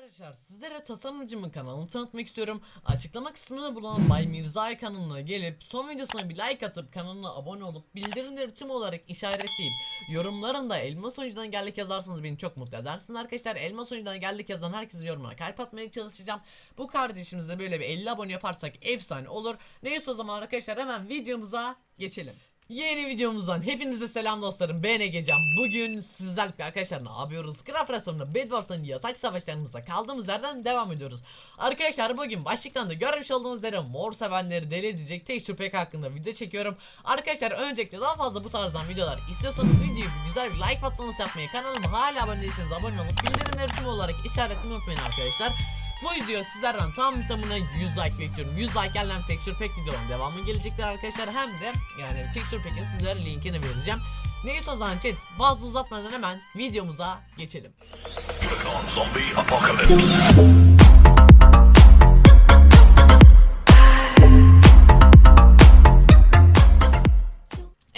Arkadaşlar sizlere tasarımcımın kanalını tanıtmak istiyorum. Açıklama kısmında bulunan Bay Mirzay kanalına gelip son videosuna bir like atıp kanalına abone olup bildirimleri tüm olarak işaretleyip yorumlarında elma sonucudan geldik yazarsanız beni çok mutlu edersiniz arkadaşlar. Elma sonucudan geldik yazan herkesin yorumuna kalp atmaya çalışacağım. Bu kardeşimizle böyle bir 50 abone yaparsak efsane olur. Neyse o zaman arkadaşlar hemen videomuza geçelim. Yeni videomuzdan hepinize selam dostlarım. Ben Egecan Bugün sizlerle arkadaşlar ne yapıyoruz? Craft Restoran'da Bedwars'tan yasak savaşlarımıza kaldığımız yerden devam ediyoruz. Arkadaşlar bugün başlıktan da görmüş olduğunuz üzere mor sevenleri deli edecek Texture Pack hakkında video çekiyorum. Arkadaşlar öncelikle daha fazla bu tarzdan videolar istiyorsanız videoyu güzel bir like patlaması yapmayı Kanalıma hala abone değilseniz abone olup bildirimleri tüm olarak işaretlemeyi unutmayın arkadaşlar bu video sizlerden tam tamına 100 like bekliyorum. 100 like gelen Texture Pack videoların devamı gelecekler arkadaşlar. Hem de yani Texture Pack'in sizlere linkini vereceğim. Neyse o zaman chat fazla uzatmadan hemen videomuza geçelim.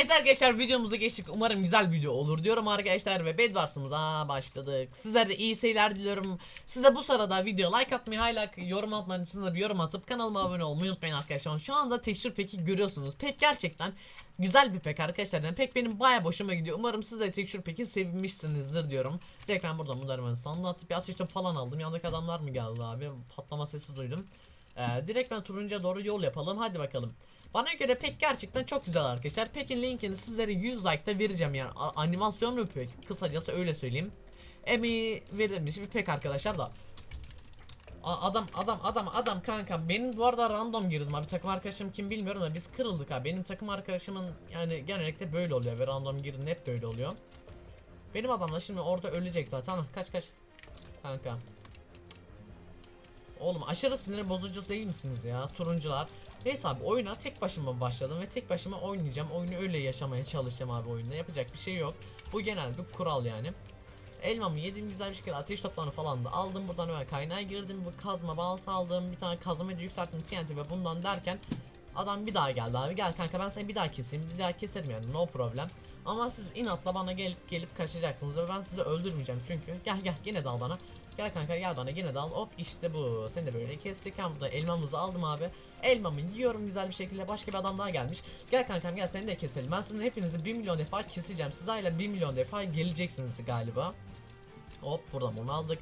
Evet arkadaşlar videomuza geçtik. Umarım güzel bir video olur diyorum arkadaşlar ve Bedwars'ımıza başladık. Sizlere de iyi seyirler diliyorum. Size bu sırada video like atmayı, hala yorum atmayı, size bir yorum atıp kanalıma abone olmayı unutmayın arkadaşlar. Şu anda Texture Pack'i görüyorsunuz. Pek gerçekten güzel bir pek arkadaşlar. Yani pek benim baya boşuma gidiyor. Umarım siz de Texture Pack'i sevmişsinizdir diyorum. Direkt ben buradan bunları ben sonuna atıp bir ateş topu falan aldım. Yanındaki adamlar mı geldi abi? Patlama sesi duydum. Ee, direkt ben turuncuya doğru yol yapalım. Hadi bakalım. Bana göre pek gerçekten çok güzel arkadaşlar. Pek'in linkini sizlere 100 like'da vereceğim yani. A- animasyonlu bir pek. Kısacası öyle söyleyeyim. Emeği verilmiş bir pek arkadaşlar da. A- adam adam adam adam kanka benim bu arada random girdim abi takım arkadaşım kim bilmiyorum da biz kırıldık abi benim takım arkadaşımın yani genellikle böyle oluyor ve random girdin hep böyle oluyor benim adam da şimdi orada ölecek zaten Ah, kaç kaç kanka Oğlum aşırı sinir bozucu değil misiniz ya turuncular Neyse abi oyuna tek başıma başladım ve tek başıma oynayacağım. Oyunu öyle yaşamaya çalışacağım abi oyunda. Yapacak bir şey yok. Bu genel bir kural yani. Elmamı yedim güzel bir şekilde ateş toplarını falan da aldım. Buradan hemen kaynağa girdim. Bu kazma balta aldım. Bir tane kazmayı da yükselttim TNT ve bundan derken adam bir daha geldi abi. Gel kanka ben seni bir daha keseyim. Bir daha keserim yani no problem. Ama siz inatla bana gelip gelip kaçacaksınız ve ben sizi öldürmeyeceğim çünkü. Gel gel yine dal bana. Gel kanka gel bana yine dal. Hop işte bu. Seni de böyle kestik. Ben burada elmamızı aldım abi. Elmamı yiyorum güzel bir şekilde. Başka bir adam daha gelmiş. Gel kankam gel seni de keselim. Ben sizin hepinizi 1 milyon defa keseceğim. Siz hala 1 milyon defa geleceksiniz galiba. Hop buradan bunu aldık.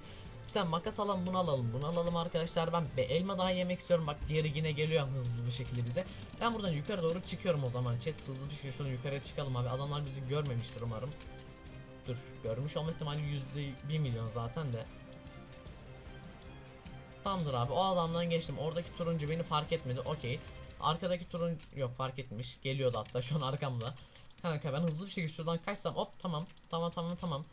Bir tane makas alalım bunu alalım bunu alalım arkadaşlar. Ben bir elma daha yemek istiyorum. Bak diğeri yine geliyor hızlı bir şekilde bize. Ben buradan yukarı doğru çıkıyorum o zaman. Chat hızlı bir şekilde şunu yukarıya çıkalım abi. Adamlar bizi görmemiştir umarım. Dur görmüş olma ihtimali yüzde 1 milyon zaten de. Tamamdır abi o adamdan geçtim. Oradaki turuncu beni fark etmedi. Okey. Arkadaki turuncu yok fark etmiş. Geliyordu hatta şu an arkamda. Kanka ben hızlı bir şekilde şuradan kaçsam hop tamam. Tamam tamam tamam.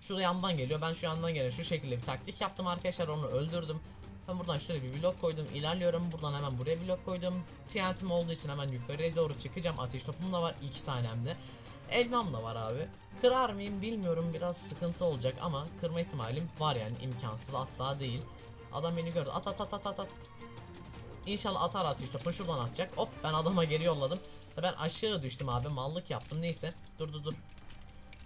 Şurada yandan geliyor. Ben şu yandan geliyor. Şu şekilde bir taktik yaptım arkadaşlar. Onu öldürdüm. Ben buradan şöyle bir blok koydum. İlerliyorum. Buradan hemen buraya blok koydum. TNT'm olduğu için hemen yukarıya doğru çıkacağım. Ateş topum da var. iki tanem de. Elmam da var abi. Kırar mıyım bilmiyorum. Biraz sıkıntı olacak ama kırma ihtimalim var yani. imkansız asla değil. Adam beni gördü. At at at at at at. İnşallah atar ateş topu şuradan atacak. Hop ben adama geri yolladım. Ben aşağı düştüm abi. Mallık yaptım. Neyse. Dur dur dur.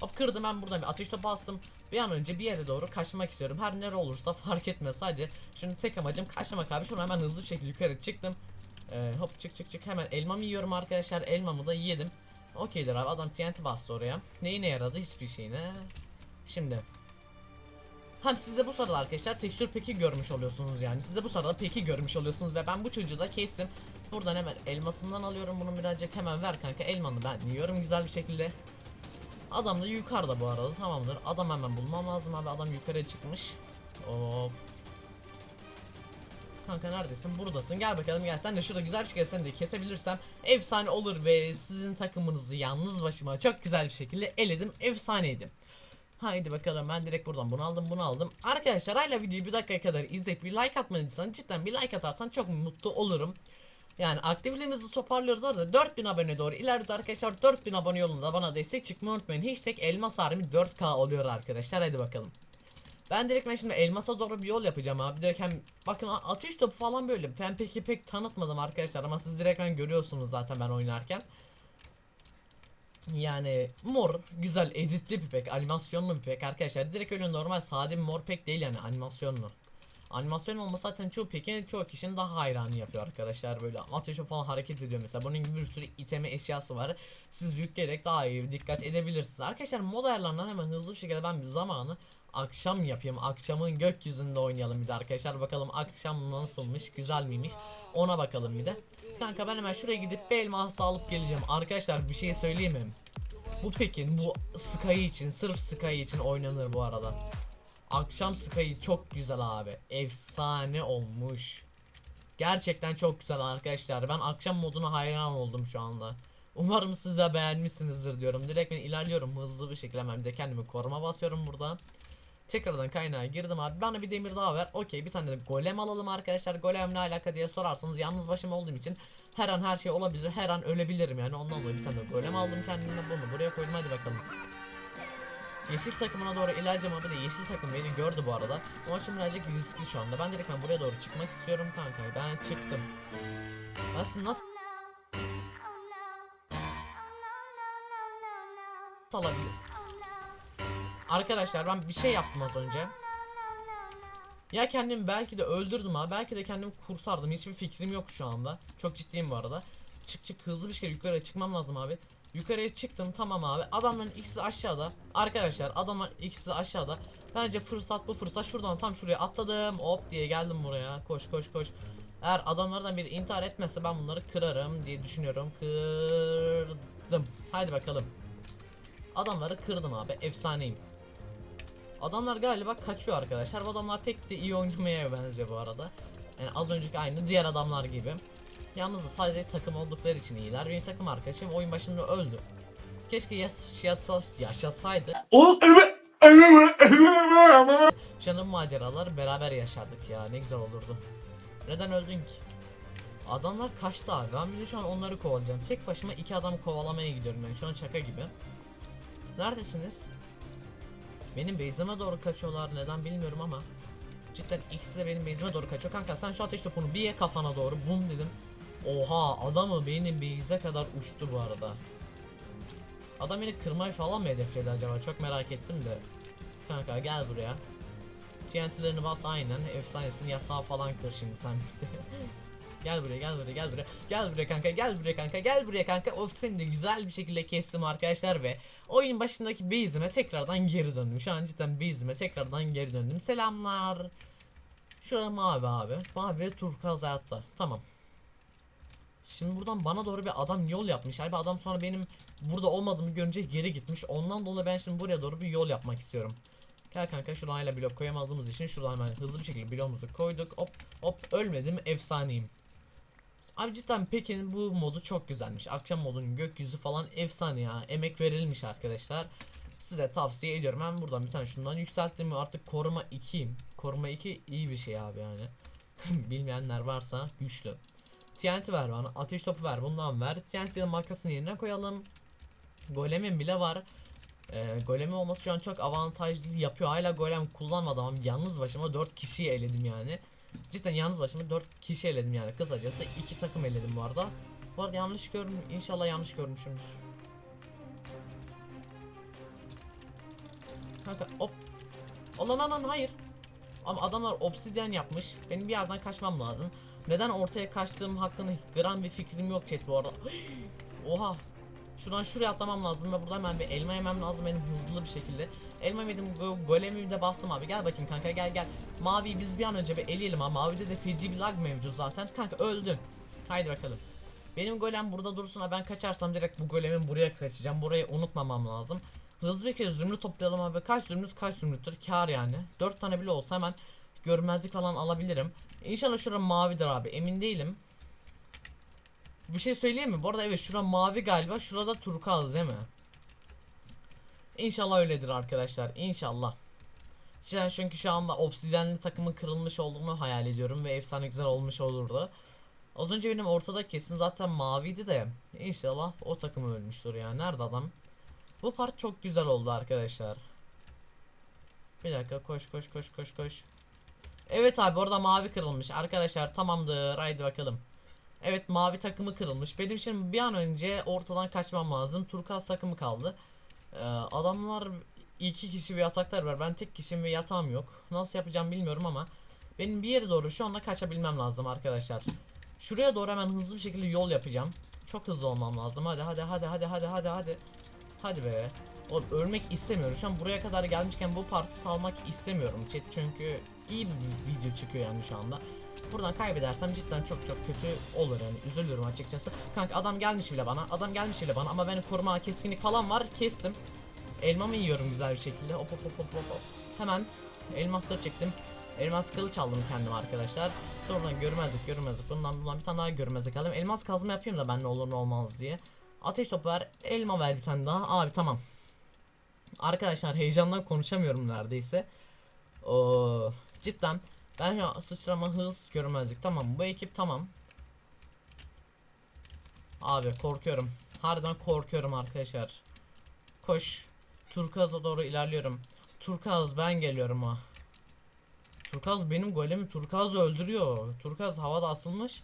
Hop kırdım ben buradan bir ateş topu bastım. Bir an önce bir yere doğru kaçmak istiyorum. Her nere olursa fark etmez sadece. Şimdi tek amacım kaçmak abi. Şunu hemen hızlı şekilde yukarı çıktım. Ee, hop çık çık çık hemen elmamı yiyorum arkadaşlar. Elmamı da yedim. Okeydir abi adam TNT bastı oraya. Neyine yaradı hiçbir şeyine. Şimdi. Hem siz de bu sırada arkadaşlar tekstür peki görmüş oluyorsunuz yani. Siz de bu sırada peki görmüş oluyorsunuz ve ben bu çocuğu da kestim. Buradan hemen elmasından alıyorum bunu birazcık hemen ver kanka elmanı ben yiyorum güzel bir şekilde. Adam da yukarıda bu arada tamamdır. Adam hemen bulmam lazım abi. Adam yukarıya çıkmış. Hop. Kanka neredesin? Buradasın. Gel bakalım gel. Sen de şurada güzel bir şekilde seni de kesebilirsem efsane olur ve sizin takımınızı yalnız başıma çok güzel bir şekilde eledim. Efsaneydim. Haydi bakalım ben direkt buradan bunu aldım bunu aldım. Arkadaşlar hala videoyu bir dakikaya kadar izleyip bir like atmadıysan cidden bir like atarsan çok mutlu olurum. Yani aktifliğimizi toparlıyoruz orada 4000 abone doğru. İlerliyoruz arkadaşlar 4000 abone yolunda bana destek çıkmayı unutmayın. Hiçsek elmas harimi 4k oluyor arkadaşlar. Hadi bakalım. Ben direkt ben şimdi elmasa doğru bir yol yapacağım abi. Direkt hem bakın ateş topu falan böyle. Ben peki pek tanıtmadım arkadaşlar ama siz direkt ben görüyorsunuz zaten ben oynarken. Yani mor güzel editli bir pek animasyonlu bir pek arkadaşlar. Direkt öyle normal sade bir mor pek değil yani animasyonlu. Animasyon olması zaten çoğu pekin çoğu kişinin daha hayranı yapıyor arkadaşlar böyle. Ateşe falan hareket ediyor mesela. Bunun gibi bir sürü iteme eşyası var. Siz yükleyerek daha iyi dikkat edebilirsiniz. Arkadaşlar mod ayarlarından hemen hızlı bir şekilde ben bir zamanı akşam yapayım. Akşamın gökyüzünde oynayalım bir de arkadaşlar. Bakalım akşam nasılmış güzel miymiş? Ona bakalım bir de. Kanka ben hemen şuraya gidip bir elmas alıp geleceğim. Arkadaşlar bir şey söyleyeyim mi? Bu pekin bu Sky için sırf Sky için oynanır bu arada Akşam Sky çok güzel abi. Efsane olmuş. Gerçekten çok güzel arkadaşlar. Ben akşam moduna hayran oldum şu anda. Umarım siz de beğenmişsinizdir diyorum. Direkt ben ilerliyorum hızlı bir şekilde bir de kendimi koruma basıyorum burada. Tekrardan kaynağa girdim abi. Bana bir demir daha ver. Okey bir tane de golem alalım arkadaşlar. Golem ne alaka diye sorarsanız yalnız başım olduğum için her an her şey olabilir. Her an ölebilirim yani. Ondan dolayı bir tane de golem aldım kendime. Bunu buraya koydum. Hadi bakalım. Yeşil takımına doğru ilerleyeceğim abi de yeşil takım beni gördü bu arada. Ama şimdi birazcık riskli şu anda. Ben direkt ben buraya doğru çıkmak istiyorum kanka. Ben çıktım. Nasıl nasıl alabilir? Arkadaşlar ben bir şey yaptım az önce. Ya kendimi belki de öldürdüm ha. Belki de kendimi kurtardım. Hiçbir fikrim yok şu anda. Çok ciddiyim bu arada. Çık çık hızlı bir şekilde yukarıya çıkmam lazım abi. Yukarıya çıktım tamam abi. Adamların ikisi aşağıda. Arkadaşlar adamlar ikisi aşağıda. Bence fırsat bu fırsat. Şuradan tam şuraya atladım. Hop diye geldim buraya. Koş koş koş. Eğer adamlardan biri intihar etmezse ben bunları kırarım diye düşünüyorum. Kırdım. Haydi bakalım. Adamları kırdım abi. Efsaneyim. Adamlar galiba kaçıyor arkadaşlar. Bu adamlar pek de iyi oynamaya benziyor bu arada. Yani az önceki aynı diğer adamlar gibi. Yalnız sadece takım oldukları için iyiler. Benim takım arkadaşım oyun başında öldü. Keşke yaş yasa yaşasaydı. Canım maceralar beraber yaşardık ya. Ne güzel olurdu. Neden öldün ki? Adamlar kaçtı abi. Ben de şu an onları kovalayacağım. Tek başıma iki adam kovalamaya gidiyorum ben. Şu an şaka gibi. Neredesiniz? Benim base'ime doğru kaçıyorlar. Neden bilmiyorum ama. Cidden ikisi de benim base'ime doğru kaçıyor. Kanka sen şu ateş topunu bir ye kafana doğru. Bum dedim. Oha adamı benim base'e kadar uçtu bu arada. Adam beni kırmayı falan mı hedefledi acaba? Çok merak ettim de. Kanka gel buraya. TNT'lerini bas aynen. Efsanesin yatağı falan kır şimdi sen. gel buraya gel buraya gel buraya. Gel buraya kanka gel buraya kanka gel buraya kanka. Of seni de güzel bir şekilde kestim arkadaşlar ve oyun başındaki base'ime tekrardan geri döndüm. Şu an cidden base'ime tekrardan geri döndüm. Selamlar. Şurada mavi abi. Mavi ve turkuaz hayatta. Tamam. Şimdi buradan bana doğru bir adam yol yapmış. Abi adam sonra benim burada olmadığımı görünce geri gitmiş. Ondan dolayı ben şimdi buraya doğru bir yol yapmak istiyorum. Gel kanka şuradan hala blok koyamadığımız için şuradan hemen hızlı bir şekilde bloğumuzu koyduk. Hop hop ölmedim efsaneyim. Abi cidden Pekin'in bu modu çok güzelmiş. Akşam modunun gökyüzü falan efsane ya. Emek verilmiş arkadaşlar. Size tavsiye ediyorum. Ben buradan bir tane şundan yükselttim artık koruma 2'yim. Koruma 2 iyi bir şey abi yani. Bilmeyenler varsa güçlü. TNT ver bana. Ateş topu ver. Bundan ver. TNT'yi makasın yerine koyalım. Golemin bile var. Ee, golemi olması şu an çok avantajlı yapıyor. Hala golem kullanmadım ama yalnız başıma 4 kişiyi eledim yani. Cidden yalnız başıma 4 kişi eledim yani. Kısacası 2 takım eledim bu arada. Bu arada yanlış görmüş. İnşallah yanlış görmüşümdür. Kanka hop. Olan anan hayır. Ama adamlar obsidyen yapmış. Benim bir yerden kaçmam lazım. Neden ortaya kaçtığım hakkında gram bir fikrim yok chat bu arada. Oha. Şuradan şuraya atlamam lazım ve burada hemen bir elma yemem lazım benim hızlı bir şekilde. Elma yedim go golemi de bastım abi. Gel bakayım kanka gel gel. Mavi biz bir an önce bir eleyelim ama mavide de feci bir lag mevcut zaten. Kanka öldün. Haydi bakalım. Benim golem burada dursun ha ben kaçarsam direkt bu golemin buraya kaçacağım. Burayı unutmamam lazım. Hızlı bir kez zümrüt toplayalım abi. Kaç zümrüt kaç zümrüttür kar yani. 4 tane bile olsa hemen görmezlik falan alabilirim. İnşallah şura mavidir abi emin değilim. Bir şey söyleyeyim mi? Bu arada evet şura mavi galiba. Şurada turkuaz değil mi? İnşallah öyledir arkadaşlar. İnşallah. Cidden çünkü şu anda obsidyenli takımın kırılmış olduğunu hayal ediyorum ve efsane güzel olmuş olurdu. Az önce benim ortada kesim zaten maviydi de İnşallah o takım ölmüştür ya. Nerede adam? Bu part çok güzel oldu arkadaşlar. Bir dakika koş koş koş koş koş. Evet abi orada mavi kırılmış. Arkadaşlar tamamdır. Haydi bakalım. Evet mavi takımı kırılmış. Benim şimdi bir an önce ortadan kaçmam lazım. Turkuaz takımı kaldı. Ee, adamlar iki kişi ve yataklar var. Ben tek kişiyim ve yatağım yok. Nasıl yapacağım bilmiyorum ama benim bir yere doğru şu anda kaçabilmem lazım arkadaşlar. Şuraya doğru hemen hızlı bir şekilde yol yapacağım. Çok hızlı olmam lazım. Hadi hadi hadi hadi hadi hadi hadi. Hadi be. Oğlum ölmek istemiyorum. Şu an buraya kadar gelmişken bu parti salmak istemiyorum chat çünkü iyi bir video çıkıyor yani şu anda. Buradan kaybedersem cidden çok çok kötü olur yani üzülürüm açıkçası. Kanka adam gelmiş bile bana. Adam gelmiş bile bana ama benim koruma keskinlik falan var. Kestim. Elmamı yiyorum güzel bir şekilde. Hop hop hop hop hop. Hemen elmasları çektim. Elmas kılıç aldım kendim arkadaşlar. Sonra görmezlik görmezlik. Bundan bundan bir tane daha görmezlik aldım. Elmas kazma yapayım da ben ne olur ne olmaz diye. Ateş topu ver. Elma ver bir tane daha. Abi tamam. Arkadaşlar heyecandan konuşamıyorum neredeyse. Oo, cidden ben ya sıçrama hız görmezlik tamam bu ekip tamam. Abi korkuyorum. Harbiden korkuyorum arkadaşlar. Koş. Turkuaz'a doğru ilerliyorum. Turkuaz ben geliyorum ha. Turkuaz benim golemi Turkuaz öldürüyor. Turkuaz havada asılmış.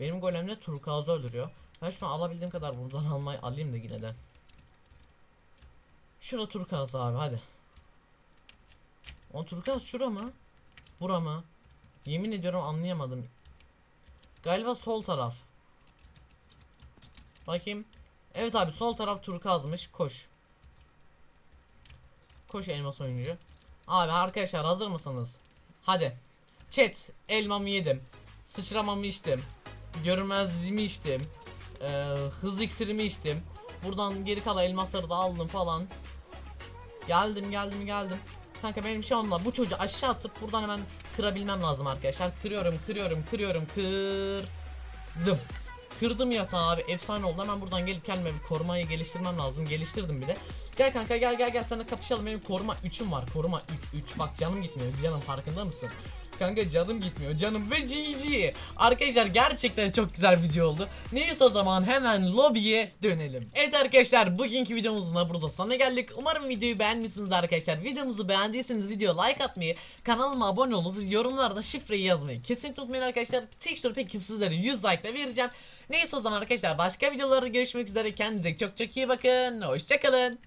Benim golemle Turkuaz'ı öldürüyor. Ben şunu alabildiğim kadar buradan almayı alayım da yine de. Şura Turkuaz abi hadi. O Turkuaz şura mı? Bura mı? Yemin ediyorum anlayamadım. Galiba sol taraf. Bakayım. Evet abi sol taraf Turkuaz'mış. Koş. Koş elmas oyuncu. Abi arkadaşlar hazır mısınız? Hadi. Chat elmamı yedim. Sıçramamı içtim. Görünmezliğimi içtim. Ee, hız iksirimi içtim. Buradan geri kalan elmasları da aldım falan. Geldim geldim geldim. Kanka benim şu anda bu çocuğu aşağı atıp buradan hemen kırabilmem lazım arkadaşlar. Kırıyorum kırıyorum kırıyorum kırdım. Kırdım yatağı abi efsane oldu hemen buradan gelip kendime bir korumayı geliştirmem lazım geliştirdim bir de Gel kanka gel gel gel sana kapışalım benim koruma 3'üm var koruma 3 3 bak canım gitmiyor canım farkında mısın? Kanka canım gitmiyor. Canım ve GG Arkadaşlar gerçekten çok güzel video oldu. Neyse o zaman hemen lobiye dönelim. Evet arkadaşlar bugünkü videomuzun da burada sonuna geldik. Umarım videoyu beğenmişsiniz arkadaşlar. Videomuzu beğendiyseniz video like atmayı Kanalıma abone olup yorumlarda şifreyi yazmayı Kesinlikle unutmayın arkadaşlar. Texture peki sizlere 100 like de vereceğim. Neyse o zaman arkadaşlar başka videolarda görüşmek üzere. Kendinize çok çok iyi bakın. Hoşçakalın